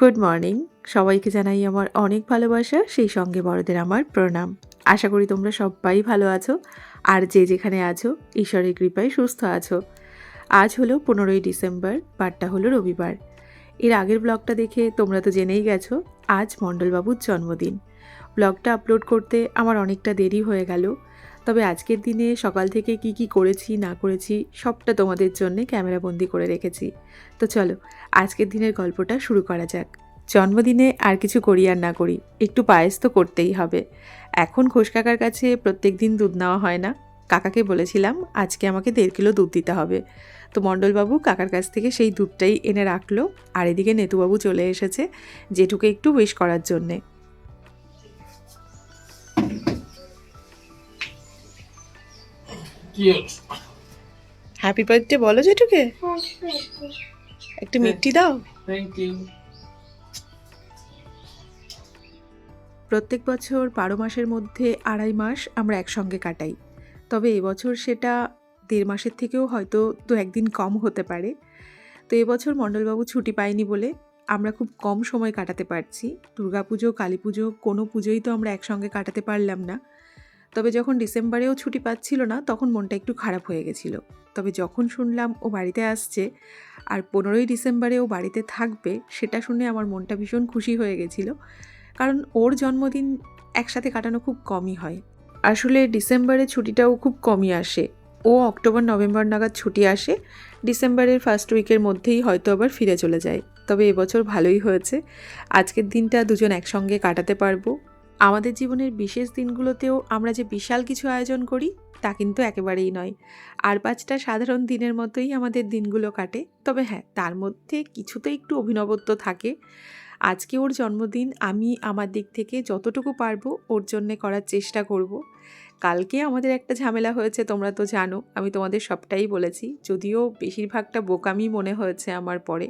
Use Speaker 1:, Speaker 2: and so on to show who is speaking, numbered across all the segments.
Speaker 1: Good morning সবাইকে জানাই আমার অনেক ভালোবাসা, সেই সঙ্গে বড়দের আমার প্রণাম। আশা করি তোমরা সবাই ভালো আছো, আর যে যেখানে আছো, ঈশ্বরের কৃপায় সুস্থ আছো। আজ হলো পনেরোই ডিসেম্বর, বারটা হলো রবিবার। এর আগের ব্লগটা দেখে তোমরা তো জেনেই গেছো, আজ মণ্ডলবাবুর জন্মদিন। ব্লগটা আপলোড করতে আমার অনেকটা দেরি হয়ে গেল তবে আজকের দিনে সকাল থেকে কি কি করেছি, না করেছি, সবটা তোমাদের জন্য ক্যামেরাবন্দি করে রেখেছি। তো চলো, আজকের দিনের গল্পটা শুরু করা যাক। জন্মদিনে আর কিছু করি আর না করি, একটু পায়েস তো করতেই হবে। এখন ঘোষ কাকার কাছে প্রত্যেক দিন দুধ নেওয়া হয় না। কাকাকে বলেছিলাম, আজকে আমাকে দেড় কিলো দুধ দিতে হবে। তো মণ্ডলবাবু কাকার কাছ থেকে সেই দুধটাই এনে রাখল। আর এদিকে নেতুবাবু চলে এসেছে জেঠুকে একটু উইশ করার জন্যে। হ্যাপি বার্থডে বলো জেঠুকে। একটু মিষ্টি দাও।
Speaker 2: থ্যাংক ইউ
Speaker 1: প্রত্যেক বছর বারো মাসের মধ্যে আড়াই মাস আমরা একসঙ্গে কাটাই। তবে এবছর সেটা দেড় মাসের থেকেও হয়তো দু একদিন কম হতে পারে। তো এবছর মণ্ডলবাবু ছুটি পায়নি বলে আমরা খুব কম সময় কাটাতে পারছি। দুর্গাপুজো কালী পুজো কোনো পুজোই তো আমরা একসঙ্গে কাটাতে পারলাম না। তবে যখন ডিসেম্বরেও ছুটি পাচ্ছিল না, তখন মনটা একটু খারাপ হয়ে গেছিল। তবে যখন শুনলাম ও বাড়িতে আসছে আর পনেরোই ডিসেম্বরে ও বাড়িতে থাকবে, সেটা শুনে আমার মনটা ভীষণ খুশি হয়ে গেছিল। কারণ ওর জন্মদিন একসাথে কাটানো খুব কমই হয়। আসলে ডিসেম্বরে ছুটিটাও খুব কমই আসে। ও অক্টোবর, নভেম্বর নাগাদ ছুটি আসে। ডিসেম্বরের ফার্স্ট উইকের মধ্যেই হয়তো আবার ফিরে চলে যায়। তবে এবছর ভালোই হয়েছে। আজকের দিনটা দুজন একসঙ্গে কাটাতে পারব। আমাদের জীবনের বিশেষ দিনগুলোতেও আমরা যে বিশাল কিছু আয়োজন করি, তা কিন্তু একেবারেই নয়। আর পাঁচটা সাধারণ দিনের মতোই আমাদের দিনগুলো কাটে। তবে হ্যাঁ তার মধ্যে কিছু তো একটু অভিনবত্ব থাকে। আজকে ওর জন্মদিন, আমি আমার দিক থেকে যতটুকু পারব ওর জন্যে করার চেষ্টা করব। কালকে আমাদের একটা ঝামেলা হয়েছে, তোমরা তো জানো। আমি তোমাদের সবটাই বলেছি। যদিও বেশিরভাগটা বোকামি মনে হয়েছে আমার পরে।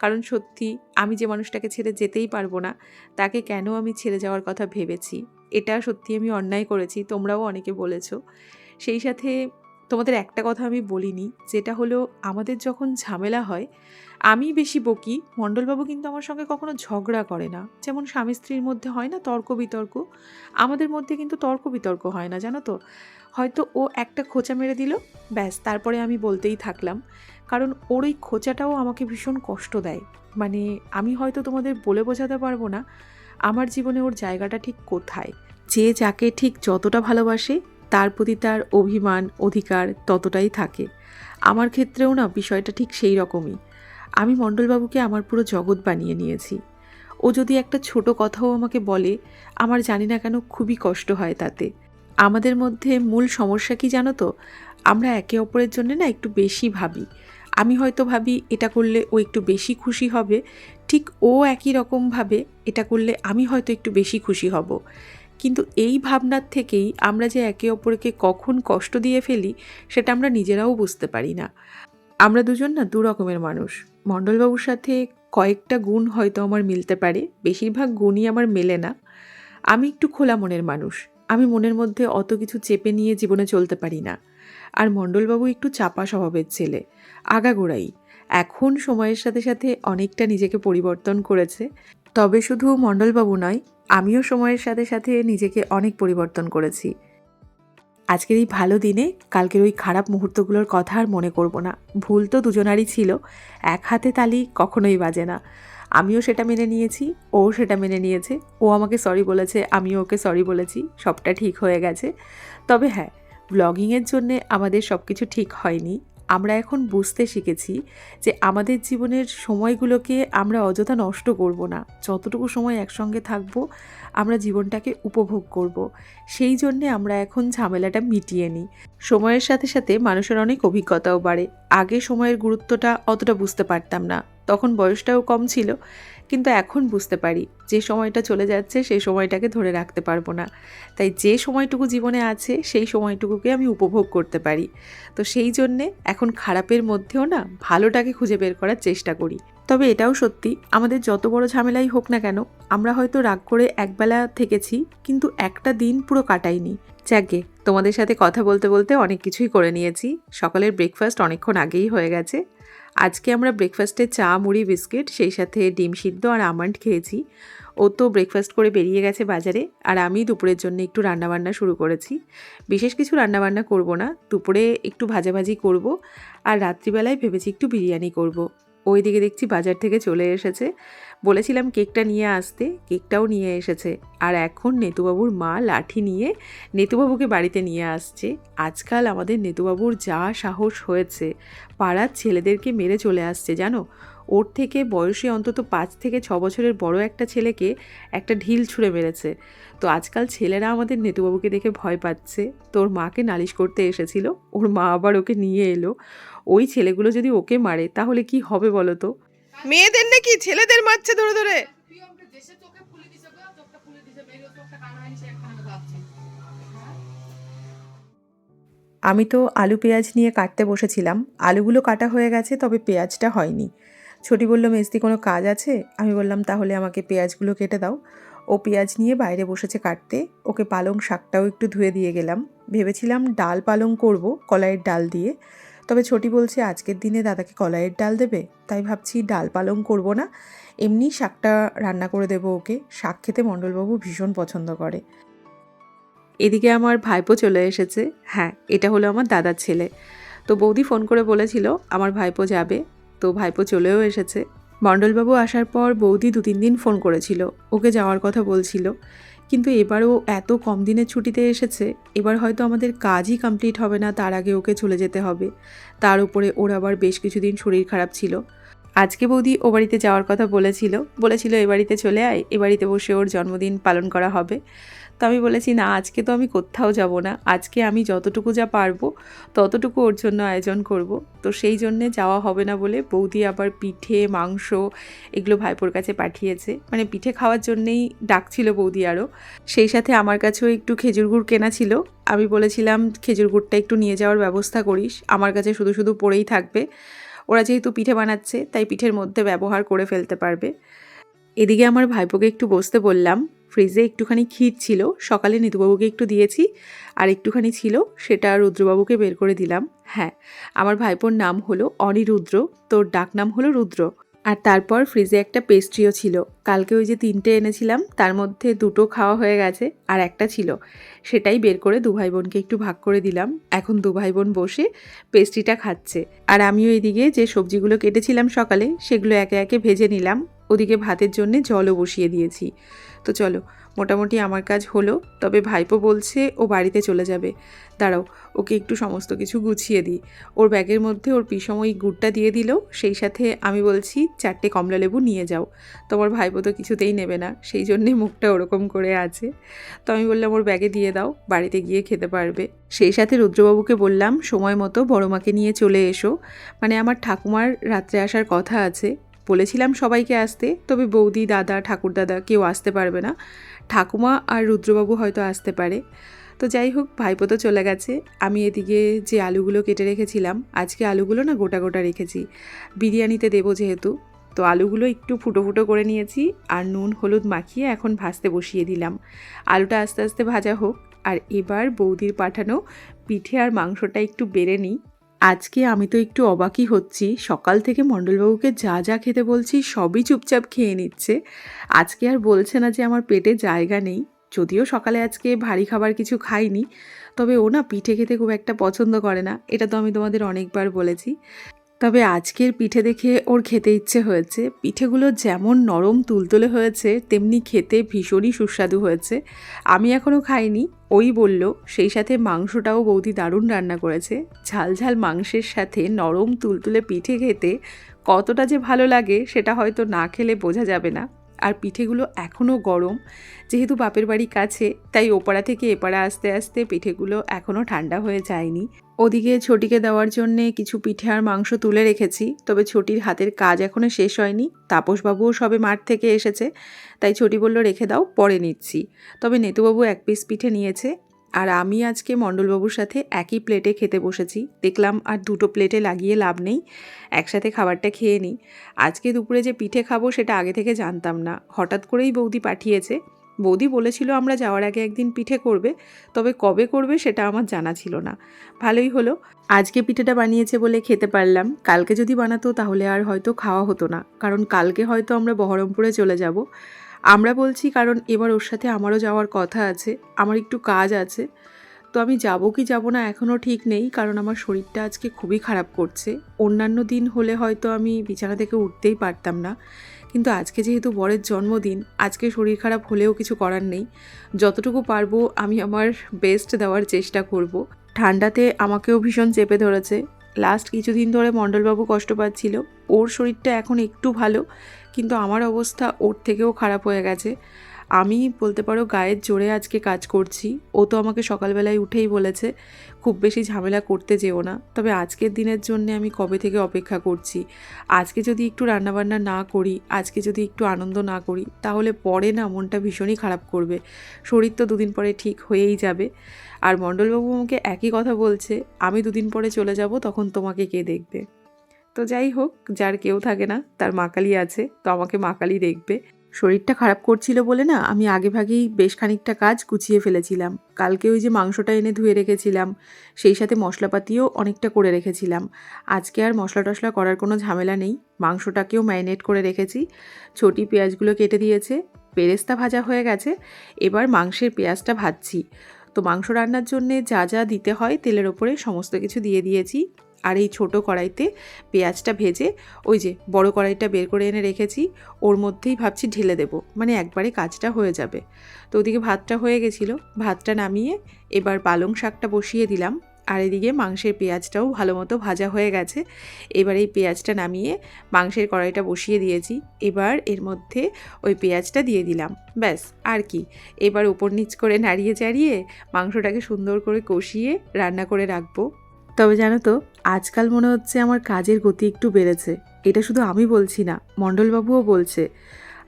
Speaker 1: কারণ সত্যি, আমি যে মানুষটাকে ছেড়ে যেতেই পারব না, তাকে কেন আমি ছেড়ে যাওয়ার কথা ভেবেছি? এটা সত্যি আমি অন্যায় করেছি, তোমরাও অনেকে বলেছ। সেই সাথে তোমাদের একটা কথা আমি বলিনি, যেটা হলো আমাদের যখন ঝামেলা হয়, আমি বেশি বকি, মণ্ডলবাবু কিন্তু আমার সঙ্গে কখনো ঝগড়া করে না। যেমন স্বামী স্ত্রীর মধ্যে হয় না তর্ক বিতর্ক, আমাদের মধ্যে কিন্তু তর্ক বিতর্ক হয় না, জানো তো? হয়তো ও একটা খোঁচা মেরে দিল, ব্যাস, তারপরে আমি বলতেই থাকলাম। কারণ ওর ওই খোঁচাটাও আমাকে ভীষণ কষ্ট দেয়। মানে আমি হয়তো তোমাদের বলে বোঝাতে পারব না, আমার জীবনে ওর জায়গাটা ঠিক কোথায়? যে যাকে ঠিক যতটা ভালোবাসে তার প্রতি তার অভিমান, অধিকার ততটাই থাকে। আমার ক্ষেত্রেও না বিষয়টা ঠিক সেই রকমই। আমি মণ্ডলবাবুকে আমার পুরো জগৎ বানিয়ে নিয়েছি। ও যদি একটা ছোট কথাও আমাকে বলে, আমার জানি না কেন খুবই কষ্ট হয় তাতে। আমাদের মধ্যে মূল সমস্যা কি জানো তো? আমরা একে অপরের জন্য না একটু বেশি ভাবি। আমি হয়তো ভাবি, এটা করলে ও একটু বেশি খুশি হবে। ঠিক ও একই রকমভাবে এটা করলে আমি হয়তো একটু বেশি খুশি হব। কিন্তু এই ভাবনার থেকেই আমরা যে একে অপরকে কখন কষ্ট দিয়ে ফেলি, সেটা আমরা নিজেরাও বুঝতে পারি না। আমরা দুজন না দু রকমের মানুষ। মণ্ডলবাবুর সাথে কয়েকটা গুণ হয়তো আমার মিলতে পারে, বেশিরভাগ গুণই আমার মেলে না। আমি একটু খোলা মনের মানুষ। আমি মনের মধ্যে অত কিছু চেপে নিয়ে জীবনে চলতে পারি না। আর মণ্ডলবাবু একটু চাপা স্বভাবের ছেলে, আগাগোড়াই। এখন সময়ের সাথে সাথে অনেকটা নিজেকে পরিবর্তন করেছে। তবে শুধু মণ্ডলবাবু নয়, আমিও সময়ের সাথে সাথে নিজেকে অনেক পরিবর্তন করেছি। আজকের এই ভালো দিনে কালকের ওই খারাপ মুহূর্তগুলোর কথা আর মনে করব না। ভুল তো দুজনারই ছিল, এক হাতে তালি কখনোই বাজে না। আমিও সেটা মেনে নিয়েছি, ও সেটা মেনে নিয়েছে। ও আমাকে সরি বলেছে, আমিও ওকে সরি বলেছি, সবটা ঠিক হয়ে গেছে। তবে হ্যাঁ ব্লগিংয়ের জন্যে আমাদের সব কিছু ঠিক হয়নি। আমরা এখন বুঝতে শিখেছি যে আমাদের জীবনের সময়গুলোকে আমরা অযথা নষ্ট করব না। যতটুকু সময় একসঙ্গে থাকব, আমরা জীবনটাকে উপভোগ করব। সেই জন্যে আমরা এখন ঝামেলাটা মিটিয়ে নিই। সময়ের সাথে সাথে মানুষের অনেক অভিজ্ঞতাও বাড়ে। আগে সময়ের গুরুত্বটা অতটা বুঝতে পারতাম না। তখন বয়সটাও কম ছিল। কিন্তু এখন বুঝতে পারি যে সময়টা চলে যাচ্ছে, সেই সময়টাকে ধরে রাখতে পারব না। তাই যে সময়টুকু জীবনে আছে, সেই সময়টুকুকে আমি উপভোগ করতে পারি। তো সেই জন্যে এখন খারাপের মধ্যেও না ভালোটাকে খুঁজে বের করার চেষ্টা করি। তবে এটাও সত্যি, আমাদের যত বড় ঝামেলাই হোক না কেন, আমরা হয়তো রাগ করে একবেলা থেকেছি, কিন্তু একটা দিন পুরো কাটাইনি। যাকে, তোমাদের সাথে কথা বলতে বলতে অনেক কিছুই করে নিয়েছি। সকালের ব্রেকফাস্ট অনেকক্ষণ আগেই হয়ে গেছে। আজকে আমরা ব্রেকফাস্টে চা, মুড়ি, বিস্কিট, সেই সাথে ডিম সিদ্ধ আর আমন্ড খেয়েছি। ও তো ব্রেকফাস্ট করে বেরিয়ে গেছে বাজারে আর আমি দুপুরের জন্য একটু রান্নাবান্না শুরু করেছি। বিশেষ কিছু রান্নাবান্না করব না, দুপুরে একটু ভাজাভাজি করব আর রাত্রিবেলায় ভেবেছি একটু বিরিয়ানি করব। ওইদিকে দেখছি বাজার থেকে চলে এসেছে। বলেছিলাম কেকটা নিয়ে আসতে, কেকটাও নিয়ে এসেছে। আর এখন নেতুবাবুর মা লাঠি নিয়ে নেতুবাবুকে বাড়িতে নিয়ে আসছে। আজকাল আমাদের নেতুবাবুর যা সাহস হয়েছে, পাড়ার ছেলেদেরকে মেরে চলে আসছে, জানো? ওর থেকে বয়সে অন্তত পাঁচ থেকে ছ বছরের বড় একটা ছেলেকে একটা ঢিল ছুঁড়ে মেরেছে। তো আজকাল ছেলেরা আমাদের নেতুবাবুকে দেখে ভয় পাচ্ছে। তোর মাকে নালিশ করতে এসেছিল, ওর মা আবার ওকে নিয়ে এলো। ওই ছেলেগুলো যদি ওকে মারে, তাহলে কি হবে বলো তো?
Speaker 3: মেয়েদের নাকি ছেলেদের মারছে ধরে ধরে?
Speaker 1: আমি তো আলু পেঁয়াজ নিয়ে কাটতে বসেছিলাম। আলুগুলো কাটা হয়ে গেছে, তবে পেঁয়াজটা হয়নি। ছোটি বলল, মেজদি, কোনো কাজ আছে? আমি বললাম, তাহলে আমাকে পেঁয়াজগুলো কেটে দাও। ও পেঁয়াজ নিয়ে বাইরে বসেছে কাটতে। ওকে পালং শাকটাও একটু ধুয়ে দিয়ে গেলাম। ভেবেছিলাম ডাল পালং করব, কলাইয়ের ডাল দিয়ে। তবে ছোটি বলছে, আজকের দিনে দাদাকে কলাইয়ের ডাল দেবে, তাই ভাবছি ডাল পালং করব না। এমনি শাকটা রান্না করে দেবো ওকে। শাক খেতে মণ্ডলবাবু ভীষণ পছন্দ করে। এদিকে আমার ভাইপো চলে এসেছে। হ্যাঁ এটা হলো আমার দাদার ছেলে। তো বৌদি ফোন করে বলেছিল, আমার ভাইপো যাবে। তো ভাইপো চলেও এসেছে। মণ্ডলবাবু আসার পর বৌদি দু তিন দিন ফোন করেছিল। ওকে যাওয়ার কথা বলছিল। কিন্তু এবারও এত কম দিনের ছুটিতে এসেছে, এবার হয়তো আমাদের কাজই কমপ্লিট হবে না, তার আগে ওকে চলে যেতে হবে। তার উপরে ওর আবার বেশ কিছুদিন শরীর খারাপ ছিল। আজকে বৌদি ও বাড়িতে যাওয়ার কথা বলেছিল বলেছিল এ বাড়িতে চলে আয়, এ বাড়িতে বসে ওর জন্মদিন পালন করা হবে। তো আমি বলেছি, না, আজকে তো আমি কোথাও যাব না। আজকে আমি যতটুকু যা পারব, ততটুকু ওর জন্য আয়োজন করব। তো সেই জন্যে যাওয়া হবে না বলে বৌদি আবার পিঠে, মাংস এগুলো ভাইপোর কাছে পাঠিয়েছে। মানে পিঠে খাওয়ার জন্যেই ডাকছিল বৌদি আরও সেই সাথে আমার কাছেও একটু খেজুর গুড় কেনা ছিল। আমি বলেছিলাম, খেজুর গুড়টা একটু নিয়ে যাওয়ার ব্যবস্থা করিস। আমার কাছে শুধু শুধু পড়েই থাকবে। ওরা যেহেতু পিঠে বানাচ্ছে, তাই পিঠের মধ্যে ব্যবহার করে ফেলতে পারবে। এদিকে আমার ভাইপোকে একটু বসতে বললাম। ফ্রিজে একটুখানি ক্ষীর ছিল, সকালে নিতুবাবুকে একটু দিয়েছি, আর একটুখানি ছিল, সেটা রুদ্রবাবুকে বের করে দিলাম। হ্যাঁ আমার ভাইপোর নাম হলো অনিরুদ্র, তোর ডাক নাম হলো রুদ্র। আর তারপর ফ্রিজে একটা পেস্ট্রিও ছিল। কালকে ওই যে তিনটে এনেছিলাম, তার মধ্যে দুটো খাওয়া হয়ে গেছে, আর একটা ছিল। সেটাই বের করে দু ভাই বোনকে একটু ভাগ করে দিলাম। এখন দু ভাই বোন বসে পেস্ট্রিটা খাচ্ছে। আর আমিও এদিকে যে সবজিগুলো কেটেছিলাম সকালে, সেগুলো একে একে ভেজে নিলাম। ওদিকে ভাতের জন্য জলও বসিয়ে দিয়েছি। তো চলো, মোটামুটি আমার কাজ হলো, তবে ভাইপো বলছে ও বাড়িতে চলে যাবে। দাঁড়াও, ওকে একটু সমস্ত কিছু গুছিয়ে দিই। ওর ব্যাগের মধ্যে ওর পিসম ওই গুড়টা দিয়ে দিল, সেই সাথে আমি বলছি, চারটে কমলা লেবু নিয়ে যাও। তোমার ভাইপো তো কিছুতেই নেবে না, সেই জন্যে মুখটা ওরকম করে আছে। তো আমি বললাম, ওর ব্যাগে দিয়ে দাও, বাড়িতে গিয়ে খেতে পারবে। সেই সাথে রুদ্রবাবুকে বললাম, সময় মতো বড় মাকে নিয়ে চলে এসো। মানে আমার ঠাকুমার রাত্রে আসার কথা আছে বলেছিলাম সবাইকে আসতে, তবে বৌদি, দাদা ঠাকুরদাদা কেউ আসতে পারবে না। ঠাকুমা আর রুদ্রবাবু হয়তো আসতে পারে। তো যাই হোক, ভাইপো তো চলে গেছে। আমি এদিকে যে আলুগুলো কেটে রেখেছিলাম, আজকে আলুগুলো না গোটা গোটা রেখেছি। বিরিয়ানিতে দেবো যেহেতু, তো আলুগুলো একটু ফুটো ফুটো করে নিয়েছি আর নুন, হলুদ মাখিয়ে এখন ভাজতে বসিয়ে দিলাম। আলুটা আস্তে আস্তে ভাজা হোক। আর এবার বৌদির পাঠানো পিঠে আর মাংসটা একটু বেড়ে নিই। আজকে আমি তো একটু অবাকই হচ্ছি। সকাল থেকে মণ্ডলবাবুকে যা যা খেতে বলছি সবই চুপচাপ খেয়ে নিচ্ছে। আজকে আর বলছে না যে আমার পেটে জায়গা নেই। যদিও সকালে আজকে ভারী খাবার কিছু খাইনি, তবে ও না পিঠে খেতে খুব একটা পছন্দ করে না। এটা তো আমি তোমাদের অনেকবার বলেছি। তবে আজকের পিঠে দেখে ওর খেতে ইচ্ছে হয়েছে। পিঠেগুলো যেমন নরম তুলতুলে হয়েছে, তেমনি খেতে ভীষণই সুস্বাদু হয়েছে। আমি এখনও খাইনি, ওই বলল। সেই সাথে মাংসটাও বৌদি দারুণ রান্না করেছে। ঝাল ঝাল মাংসের সাথে নরম তুলতুলে পিঠে খেতে কতটা যে ভালো লাগে, সেটা হয়তো না খেলে বোঝা যাবে না। আর পিঠেগুলো এখনও গরম। যেহেতু বাপের বাড়ি কাছে, তাই ওপাড়া থেকে এপাড়া আস্তে আস্তে পিঠেগুলো এখনও ঠান্ডা হয়ে যায়নি। ওদিকে ছোটিকে দেওয়ার জন্যে কিছু পিঠে আর মাংস তুলে রেখেছি, তবে ছোটির হাতের কাজ এখনও শেষ হয়নি। তাপসবাবুও সবে মাঠ থেকে এসেছে, তাই ছোটি বলল, রেখে দাও, পরে নিচ্ছি। তবে নেতুবাবু এক পিস পিঠে নিয়েছে আর আমি আজকে মণ্ডলবাবুর সাথে একই প্লেটে খেতে বসেছি। দেখলাম আর দুটো প্লেটে লাগিয়ে লাভ নেই। একসাথে খাবারটা খেয়ে নিই। আজকে দুপুরে যে পিঠে খাব সেটা আগে থেকে জানতাম না। হঠাৎ করেই বৌদি পাঠিয়েছে। বৌদি বলেছিল আমরা যাওয়ার আগে একদিন পিঠে করবে, তবে কবে করবে সেটা আমার জানা ছিল না। ভালোই হলো। আজকে পিঠেটা বানিয়েছে বলে খেতে পারলাম। কালকে যদি বানাতো তাহলে আর হয়তো খাওয়া হতো না। কারণ কালকে হয়তো আমরা বহরমপুরে চলে যাব। আমরা বলছি, কারণ এবার ওর সাথে আমারও যাওয়ার কথা আছে, আমার একটু কাজ আছে। তো আমি যাব কি যাব না এখনও ঠিক নেই, কারণ আমার শরীরটা আজকে খুবই খারাপ করছে। অন্যান্য দিন হলে হয়তো আমি বিছানা থেকে উঠতেই পারতাম না। কিন্তু আজকে যেহেতু বরের জন্মদিন, আজকে শরীর খারাপ হলেও কিছু করার নেই। যতটুকু পারব আমি আমার বেস্ট দেওয়ার চেষ্টা করব। ঠান্ডাতে আমাকেও ভীষণ চেপে ধরেছে। লাস্ট কিছুদিন ধরে মণ্ডলবাবু কষ্ট পাচ্ছিল। ওর শরীরটা এখন একটু ভালো। কিন্তু আমার অবস্থা ওর থেকেও খারাপ হয়ে গেছে। আমি বলতে পারো গায়ের জোরে আজকে কাজ করছি। ও তো আমাকে সকালবেলায় উঠেই বলেছে, খুব বেশি ঝামেলা করতে যেও না। তবে আজকের দিনের জন্য আমি কবে থেকে অপেক্ষা করছি? আজকে যদি একটু রান্নাবান্না না করি, আজকে যদি একটু আনন্দ না করি, তাহলে পরে না মনটা ভীষণই খারাপ করবে। শরীর তো দুদিন পরে ঠিক হয়েই যাবে। আর মণ্ডলবাবু আমাকে একই কথা বলছে, আমি দুদিন পরে চলে যাব, তখন তোমাকে কে দেখবে? তো যাই হোক, যার কেউ থাকে না, তার মাকালি আছে, তো আমাকে মাকালি দেখবে। শরীরটা খারাপ করছিল বলে না, আমি আগে ভাগেই বেশ খানিকটা কাজ গুছিয়ে ফেলেছিলাম। কালকে ওই যে মাংসটা এনে ধুয়ে রেখেছিলাম, সেই সাথে মশলাপাতিও অনেকটা করে রেখেছিলাম। আজকে আর মশলা টশলা করার কোনো ঝামেলা নেই, মাংসটাকেও ম্যারিনেট করে রেখেছি। ছোটি পেঁয়াজগুলো কেটে দিয়েছে, পেরেস্তা ভাজা হয়ে গেছে, এবার মাংসের পেঁয়াজটা ভাজছি। তো মাংস রান্নার জন্যে যা যা দিতে হয় তেলের ওপরে সমস্ত কিছু দিয়ে দিয়েছি। আর এই ছোটো কড়াইতে পেঁয়াজটা ভেজে ওই যে বড় কড়াইটা বের করে এনে রেখেছি, ওর মধ্যেই ভাবছি ঢেলে দেবো। মানে একবারে কাজটা হয়ে যাবে। তো ওদিকে ভাতটা হয়ে গেছিল। ভাতটা নামিয়ে এবার পালং শাকটা বসিয়ে দিলাম। আর এদিকে মাংসের পেঁয়াজটাও ভালো মতো ভাজা হয়ে গেছে। এবার এই পেঁয়াজটা নামিয়ে মাংসের কড়াইটা বসিয়ে দিয়েছি। এবার এর মধ্যে ওই পেঁয়াজটা দিয়ে দিলাম। ব্যাস, আর কি। এবার উপর নিচ করে নাড়িয়ে চাড়িয়ে মাংসটাকে সুন্দর করে কষিয়ে রান্না করে রাখব। তবে জানো তো, আজকাল মনে হচ্ছে আমার কাজের গতি একটু বেড়েছে। এটা শুধু আমি বলছি না, মণ্ডলবাবুও বলছে।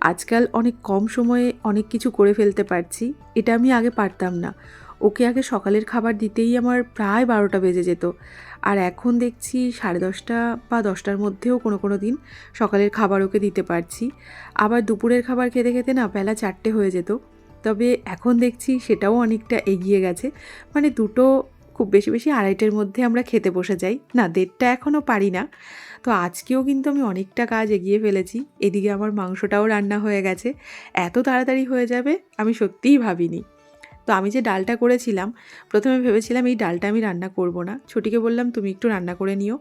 Speaker 1: আজকাল অনেক কম সময়ে অনেক কিছু করে ফেলতে পারছি, এটা আমি আগে পারতাম না। ওকে আগে সকালের খাবার দিতেই আমার প্রায় বারোটা বেজে যেত। আর এখন দেখছি সাড়ে দশটা বা দশটার মধ্যেও কোনো কোনো দিন সকালের খাবার ওকে দিতে পারছি। আবার দুপুরের খাবার খেতে খেতে না বেলা চারটে হয়ে যেত। তবে এখন দেখছি সেটাও অনেকটা এগিয়ে গেছে। মানে দুটো খুব বেশি বেশি আড়াইটের মধ্যে আমরা খেতে বসে যাই। না, দেড়টা এখনও পারি না। তো আজকেও কিন্তু আমি অনেকটা কাজ এগিয়ে ফেলেছি। এদিকে আমার মাংসটাও রান্না হয়ে গেছে। এত তাড়াতাড়ি হয়ে যাবে, আমি সত্যিই ভাবিনি। তো আমি যে ডালটা করেছিলাম, প্রথমে ভেবেছিলাম এই ডালটা আমি রান্না করব না। ছোটিকে বললাম, তুমি একটু রান্না করে নিও।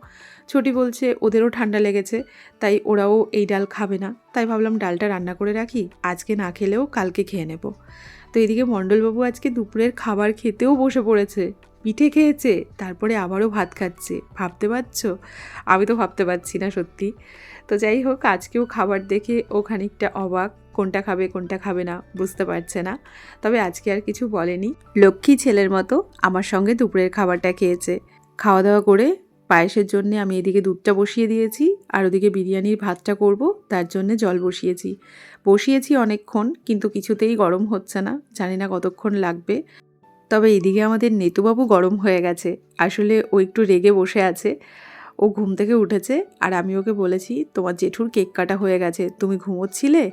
Speaker 1: ছোটি বলছে, ওদেরও ঠান্ডা লেগেছে, তাই ওরাও এই ডাল খাবে না। তাই ভাবলাম, ডালটা রান্না করে রাখি, আজকে না খেলেও কালকে খেয়ে নেব। তো এদিকে মণ্ডলবাবু আজকে দুপুরের খাবার খেতেও বসে পড়েছে। পিঠে খেয়েছে, তারপরে আবারও ভাত খাচ্ছে। ভাবতে পারছ? আমি তো ভাবতে পারছি না সত্যি। তো যাই হোক, আজকেও খাবার দেখে ও খানিকটা অবাক, কোনটা খাবে কোনটা খাবে না, বুঝতে পারছে না। তবে আজকে আর কিছু বলেনি। লক্ষ্মী ছেলের মতো আমার সঙ্গে দুপুরের খাবারটা খেয়েছে। খাওয়া দাওয়া করে পায়েসের জন্য আমি এদিকে দুধটা বসিয়ে দিয়েছি, আর ওদিকে বিরিয়ানির ভাতটা করব, তার জন্য জল বসিয়েছি। বসিয়েছি অনেকক্ষণ, কিন্তু কিছুতেই গরম হচ্ছে না। জানি না কতক্ষণ লাগবে। তবে এদিকে আমাদের নেতুবাবু গরম হয়ে গেছে। আসলে ও একটু রেগে বসে আছে। ও ঘুম থেকে উঠেছে আর আমি ওকে বলেছি, তোমার জেঠুর কেক কাটা হয়ে গেছে, তুমি ঘুমোচ্ছিলে?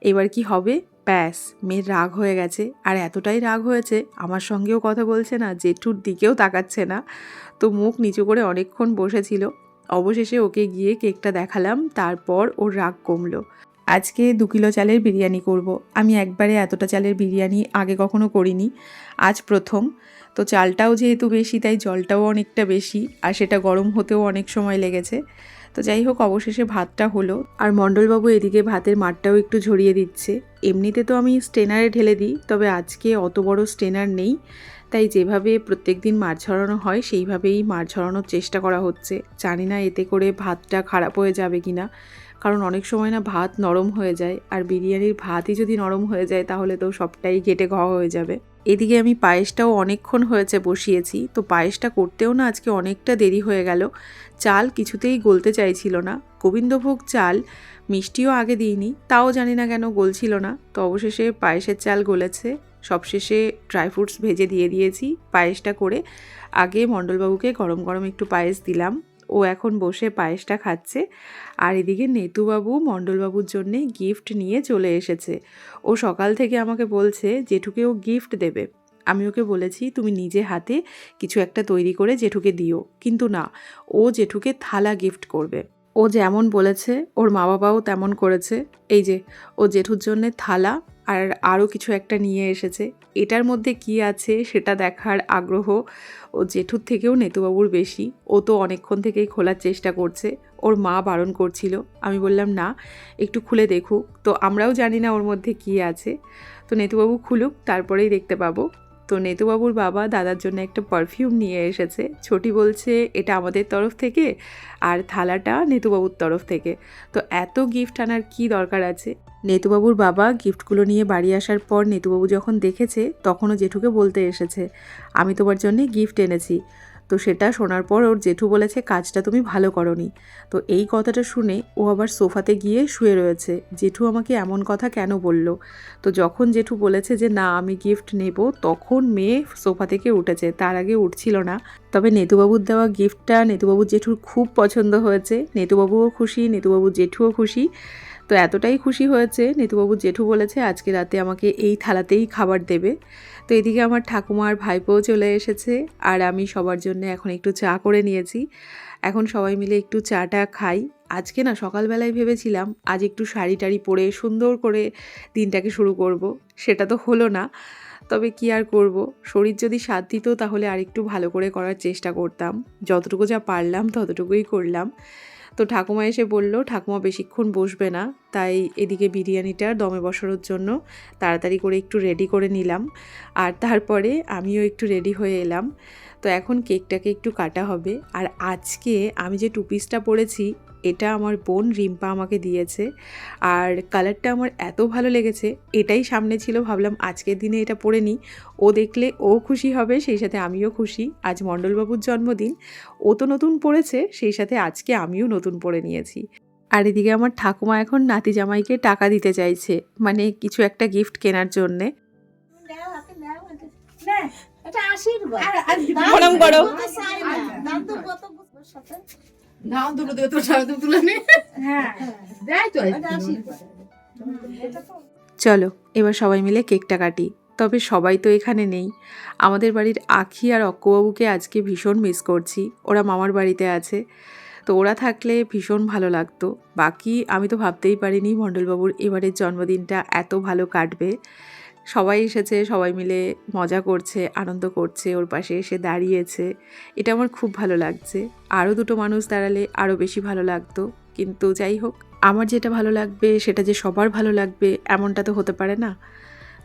Speaker 1: এবার কি হবে? ব্যাস, মেয়ের রাগ হয়ে গেছে। আর এতটাই রাগ হয়েছে, আমার সঙ্গেও কথা বলছে না, জেঠুর দিকেও তাকাচ্ছে না। তো মুখ নিচু করে অনেকক্ষণ বসেছিল। অবশেষে ওকে গিয়ে কেকটা দেখালাম, তারপর ওর রাগ কমলো। আজকে দু কিলো চালের বিরিয়ানি করব। আমি একবারে এতটা চালের বিরিয়ানি আগে কখনো করিনি, আজ প্রথম। তো চালটাও যেহেতু বেশি, তাই জলটাও অনেকটা বেশি, আর সেটা গরম হতেও অনেক সময় লেগেছে। তো যাই হোক, অবশেষে ভাতটা হলো। আর মণ্ডলবাবু এদিকে ভাতের মাঠটাও একটু ঝরিয়ে দিচ্ছে। এমনিতে তো আমি স্টেনারে ঢেলে দিই, তবে আজকে অত বড় স্টেনার নেই। তাই যেভাবে প্রত্যেক দিন মাছ ঝরানো হয়, সেইভাবেই মাছ ঝরানোর চেষ্টা করা হচ্ছে। জানি না এতে করে ভাতটা খারাপ হয়ে যাবে কি না কারণ অনেক সময় না ভাত নরম হয়ে যায় আর বিরিয়ানির ভাতই যদি নরম হয়ে যায় তাহলে তো সবটাই ঘেটে ঘওয়া হয়ে যাবে। এদিকে আমি পায়েসটাও অনেকক্ষণ হয়েছে বসিয়েছি, তো পায়েসটা করতেও না আজকে অনেকটা দেরি হয়ে গেল। চাল কিছুতেই গলতে চাইছিল না। গোবিন্দভোগ চাল মিষ্টিও আগে দিইনি, তাও জানি না কেন গলছিল না। তো অবশেষে পায়েসের চাল গলেছে। সবশেষে ড্রাই ফ্রুটস ভেজে দিয়ে দিয়েছি পায়েসটা করে। আগে মণ্ডলবাবুকে গরম গরম একটু পায়েস দিলাম। ও এখন বসে পায়েসটা খাচ্ছে। আর এদিকে নেতুবাবু মণ্ডলবাবুর জন্যে গিফট নিয়ে চলে এসেছে। ও সকাল থেকে আমাকে বলছে, জেঠুকে ও গিফট দেবে। আমি ওকে বলেছি, তুমি নিজে হাতে কিছু একটা তৈরি করে জেঠুকে দিও। কিন্তু না, ও জেঠুকে থালা গিফট করবে। ও যেমন বলেছে, ওর মা বাবাও তেমন করেছে। এই যে, ও জেঠুর জন্যে থালা আর আরও কিছু একটা নিয়ে এসেছে। এটার মধ্যে কি আছে সেটা দেখার আগ্রহ ও জেঠুর থেকেও নেতুবাবুর বেশি। ও তো অনেকক্ষণ থেকেই খোলার চেষ্টা করছে। ওর মা বারণ করছিল। আমি বললাম, না, একটু খুলে দেখুক তো আমরাও জানি না ওর মধ্যে কি আছে। তো নেতুবাবু খুলুক, তারপরেই দেখতে পাবো। তো নেতুবাবুর বাবা দাদার জন্য একটা পারফিউম নিয়ে এসেছে। ছোটি বলছে, এটা আমাদের তরফ থেকে। আর থালাটা নেতুবাবুর তরফ থেকে। তো এত গিফট আনার কি দরকার আছে? নেতুবাবুর বাবা গিফটগুলো নিয়ে বাড়ি আসার পর নেতুবাবু যখন দেখেছে, তখনও জেঠুকে বলতে এসেছে, আমি তোমার জন্যে গিফট এনেছি। তো সেটা শোনার পর ওর জেঠু বলেছে, কাজটা তুমি ভালো করনি। তো এই কথাটা শুনে ও আবার সোফাতে গিয়ে শুয়ে রয়েছে। জেঠু আমাকে এমন কথা কেন বলল? তো যখন জেঠু বলেছে যে, না, আমি গিফট নেব, তখন মেয়ে সোফা থেকে উঠেছে। তার আগে উঠছিল না। তবে নেতুবাবুর দেওয়া গিফটটা নেতুবাবুর জেঠুর খুব পছন্দ হয়েছে। নেতুবাবুও খুশি, নেতুবাবুর জেঠুও খুশি। তো এতটাই খুশি হয়েছে। নিতুবাবু জেঠু বলেছে, আজকে রাতে আমাকে এই থালাতেই খাবার দেবে। তো এদিকে আমার ঠাকুমার ভাইপোও চলে এসেছে, আর আমি সবার জন্য এখন একটু চা করে নিয়েছি। এখন সবাই মিলে একটু চাটা খাই। আজকে না সকালবেলায় ভেবেছিলাম, আজ একটু শাড়ি টাড়ি পরে সুন্দর করে দিনটাকে শুরু করব। সেটা তো হলো না। তবে কি আর করব? শরীর যদি সাথ দিত তাহলে আরেকটু ভালো করে করার চেষ্টা করতাম। যতটুকু যা পারলাম ততটুকুই করলাম। তো ঠাকুমা এসে বলল, ঠাকুমা বেশিক্ষণ বসবে না, তাই এদিকে বিরিয়ানিটা দমে বসানোর জন্য তাড়াতাড়ি করে একটু রেডি করে নিলাম। আর তারপরে আমিও একটু রেডি হয়ে এলাম। তো এখন কেকটাকে একটু কাটা হবে। আর আজকে আমি যে টু পিসটা পরেছি এটা আমার বোন রিম্পা আমাকে দিয়েছে আর কালারটা আমার এত ভালো লেগেছে এটাই সামনে ছিল ভাবলাম আজকের দিনে এটা পরে নিই ও দেখলে ও খুশি হবে সেই সাথে আমিও খুশি আজ মণ্ডলবাবুর জন্মদিন ও তো নতুন পড়েছে সেই সাথে আজকে আমিও নতুন পরে নিয়েছি আর এদিকে আমার ঠাকুমা এখন নাতি জামাইকে টাকা দিতে চাইছে মানে কিছু একটা গিফট কেনার জন্যে
Speaker 4: আশীর্বাদ
Speaker 3: প্রণাম করো।
Speaker 2: দুটো তো সারা তুলে নে।
Speaker 4: হ্যাঁ।
Speaker 2: দেয় তো
Speaker 1: চলো এবার সবাই মিলে কেকটা কাটি। তবে সবাই তো এখানে নেই। আমাদের বাড়ির আখি আর অক্কবাবুকে আজকে ভীষণ মিস করছি। ওরা মামার বাড়িতে আছে। তো ওরা থাকলে ভীষণ ভালো লাগতো। বাকি আমি তো ভাবতেই পারিনি মণ্ডলবাবুর এবারের জন্মদিনটা এত ভালো কাটবে। সবাই এসেছে, সবাই মিলে মজা করছে, আনন্দ করছে, ওর পাশে এসে দাঁড়িয়েছে। এটা আমার খুব ভালো লাগছে। আরও দুটো মানুষ দাঁড়ালে আরও বেশি ভালো লাগতো। কিন্তু যাই হোক, আমার যেটা ভালো লাগবে, সেটা যে সবার ভালো লাগবে, এমনটা তো হতে পারে না।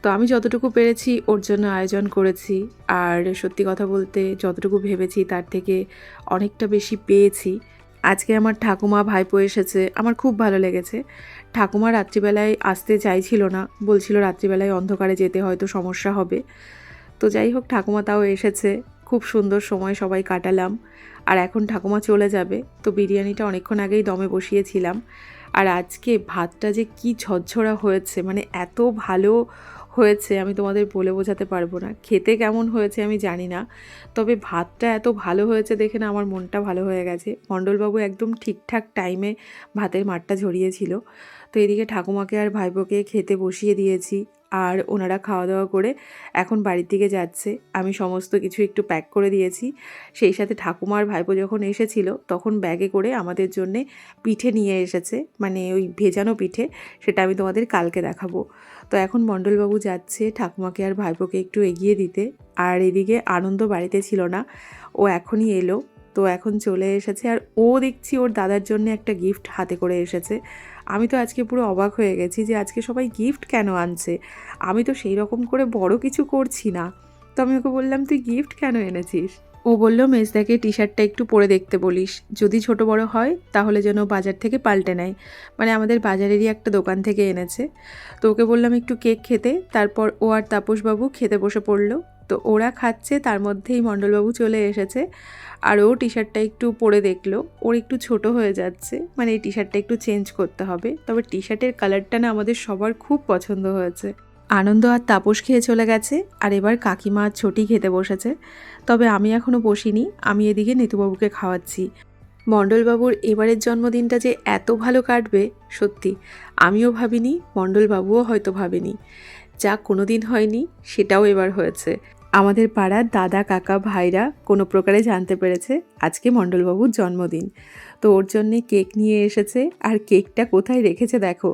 Speaker 1: তো আমি যতটুকু পেরেছি, ওর জন্য আয়োজন করেছি। আর সত্যি কথা বলতে, যতটুকু ভেবেছি, তার থেকে অনেকটা বেশি পেয়েছি। আজকে আমার ঠাকুমা, ভাইপো এসেছে। আমার খুব ভালো লেগেছে। ঠাকুমা রাত্রিবেলায় আসতে চাইছিল না। বলছিল রাত্রিবেলায় অন্ধকারে যেতে হয়তো সমস্যা হবে। তো যাই হোক, ঠাকুমা তাও এসেছে। খুব সুন্দর সময় সবাই কাটালাম। আর এখন ঠাকুমা চলে যাবে। তো বিরিয়ানিটা অনেকক্ষণ আগেই দমে বসিয়েছিলাম। আর আজকে ভাতটা যে কি ঝরঝরা হয়েছে মানে এত ভালো হয়েছে, আমি তোমাদের বলে বোঝাতে পারব না। খেতে কেমন হয়েছে আমি জানি না। তবে ভাতটা এত ভালো হয়েছে দেখে না আমার মনটা ভালো হয়ে গেছে। মণ্ডলবাবু একদম ঠিকঠাক টাইমে ভাতের মাঠটা ঝরিয়েছিল। তো এদিকে ঠাকুমাকে আর ভাইপোকে খেতে বসিয়ে দিয়েছি আর ওনারা খাওয়া দাওয়া করে এখন বাড়ির দিকে যাচ্ছে। আমি সমস্ত কিছু একটু প্যাক করে দিয়েছি। সেই সাথে ঠাকুমার ভাইপো যখন এসেছিল, তখন ব্যাগে করে আমাদের জন্যে পিঠে নিয়ে এসেছে। মানে ওই ভেজানো পিঠে, সেটা আমি তোমাদের কালকে দেখাবো। তো এখন মণ্ডলবাবু যাচ্ছে ঠাকুমাকে আর ভাইপোকে একটু এগিয়ে দিতে। আর এদিকে আনন্দ বাড়িতে ছিল না। ও এখনই এলো। তো এখন চলে এসেছে আর ও দেখছি ওর দাদার জন্য একটা গিফট হাতে করে এসেছে। আমি তো আজকে পুরো অবাক হয়ে গেছি যে আজকে সবাই গিফট কেন আনছে। আমি তো সেই রকম করে বড় কিছু করছি না। তো আমি ওকে বললাম, তুই গিফট কেন এনেছিস? ও বলল, মেজদাকে টি শার্টটা একটু পরে দেখতে বলিস। যদি ছোট বড় হয়, তাহলে যেন বাজার থেকে পাল্টে নেয়। মানে আমাদের বাজারেরই একটা দোকান থেকে এনেছে। তো ওকে বললাম, একটু কেক খেতে। তারপর ও আর তাপসবাবু খেতে বসে পড়ল। তো ওরা খাচ্ছে, তার মধ্যেই মণ্ডলবাবু চলে এসেছে। আর ও টি শার্টটা একটু পরে দেখল, ওর একটু ছোট হয়ে যাচ্ছে মানে এই টি শার্টটা একটু চেঞ্জ করতে হবে। তবে টি শার্টের কালারটা না আমাদের সবার খুব পছন্দ হয়েছে। আনন্দ আর তাপস খেয়ে চলে গেছে, আর এবার কাকিমা আর ছোটি খেতে বসেছে। তবে আমি এখনও বসিনি, আমি এদিকে নিতুবাবুকে খাওয়াচ্ছি। মণ্ডলবাবুর এবারের জন্মদিনটা যে এত ভালো কাটবে, সত্যি, আমিও ভাবিনি, মণ্ডলবাবুও হয়তো ভাবেনি। যা কোনো দিন হয়নি, সেটাও এবার হয়েছে। আমাদের পাড়ার দাদা, কাকা, ভাইরা কোনো প্রকারে জানতে পেরেছে আজকে মণ্ডলবাবুর জন্মদিন। তো ওর জন্যে কেক নিয়ে এসেছে। আর কেকটা কোথায় রেখেছে দেখো।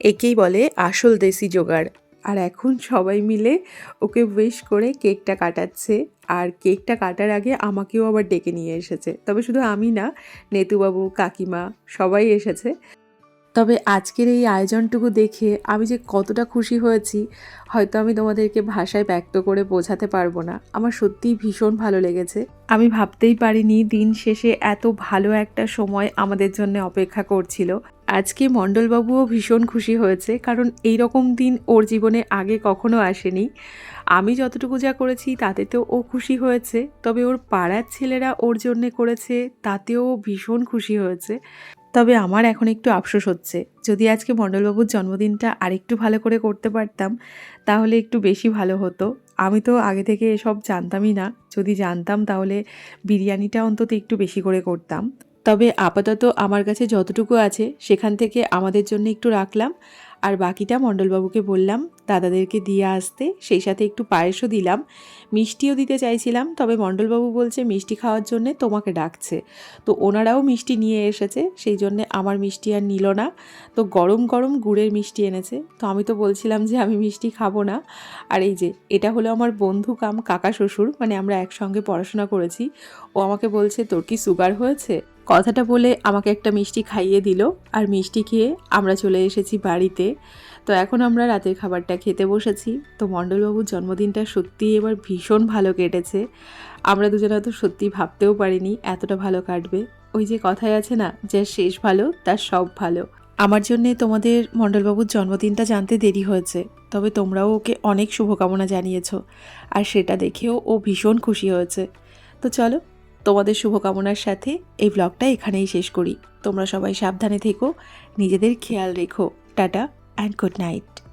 Speaker 1: একেই বলে আসল দেশি জোগাড়। আর এখন সবাই মিলে ওকে উইশ করে কেকটা কাটাচ্ছে। আর কেকটা কাটার আগে আমাকেও আবার ডেকে নিয়ে এসেছে। তবে শুধু আমি না, নেতুবাবু, কাকিমা সবাই এসেছে। তবে আজকের এই আয়োজনটুকু দেখে আমি যে কতটা খুশি হয়েছি, হয়তো আমি তোমাদেরকে ভাষায় ব্যক্ত করে বোঝাতে পারব না। আমার সত্যিই ভীষণ ভালো লেগেছে। আমি ভাবতেই পারিনি দিন শেষে এত ভালো একটা সময় আমাদের জন্য অপেক্ষা করছিল। আজকে মণ্ডলবাবুও ভীষণ খুশি হয়েছে, কারণ এই রকম দিন ওর জীবনে আগে কখনো আসেনি। আমি যতটুকু যা করেছি তাতে তো ও খুশি হয়েছে, তবে ওর পাড়ার ছেলেরা ওর জন্যে করেছে তাতেও ভীষণ খুশি হয়েছে। তবে আমার এখন একটু আফসোস হচ্ছে। যদি আজকে মণ্ডলবাবুর জন্মদিনটা আরেকটু ভালো করে করতে পারতাম, তাহলে একটু বেশি ভালো হতো। আমি তো আগে থেকে এসব জানতামই না। যদি জানতাম, তাহলে বিরিয়ানিটা অন্তত একটু বেশি করে করতাম। তবে আপাতত আমার কাছে যতটুকু আছে, সেখান থেকে আমাদের জন্য একটু রাখলাম। আর বাকিটা মণ্ডলবাবুকে বললাম, দাদাদেরকে দিয়ে আসতে। সেই সাথে একটু পায়েসও দিলাম। মিষ্টিও দিতে চাইছিলাম, তবে মণ্ডলবাবু বলছে মিষ্টি খাওয়ার জন্যে তোমাকে ডাকছে। তো ওনারাও মিষ্টি নিয়ে এসেছে, সেই জন্যে আমার মিষ্টি আর নিল না। তো গরম গরম গুড়ের মিষ্টি এনেছে। তো আমি তো বলছিলাম যে আমি মিষ্টি খাব না। আর এই যে, এটা হলো আমার বন্ধু কাম, কাকা শ্বশুর মানে আমরা একসঙ্গে পড়াশোনা করেছি। ও আমাকে বলছে, তোর কি সুগার হয়েছে? কথাটা বলে আমাকে একটা মিষ্টি খাইয়ে দিল, আর মিষ্টি খেয়ে আমরা চলে এসেছি বাড়িতে। তো এখন আমরা রাতের খাবারটা খেতে বসেছি। তো মণ্ডলবাবুর জন্মদিনটা সত্যিই এবার ভীষণ ভালো কেটেছে। আমরা দুজনে তো সত্যি ভাবতেও পারিনি এতটা ভালো কাটবে। ওই যে কথায় আছে না যার শেষ ভালো তার সব ভালো। আমার জন্যে তোমাদের মণ্ডলবাবুর জন্মদিনটা জানতে দেরি হয়েছে, তবে তোমরাও ওকে অনেক শুভকামনা জানিয়েছো, আর সেটা দেখেও ও ভীষণ খুশি হয়েছে। তো চলো তোমাদের শুভকামনার সাথে এই ব্লগটা এখানেই শেষ করি। তোমরা সবাই সাবধানে থেকো, নিজেদের খেয়াল রেখো। Tata and good night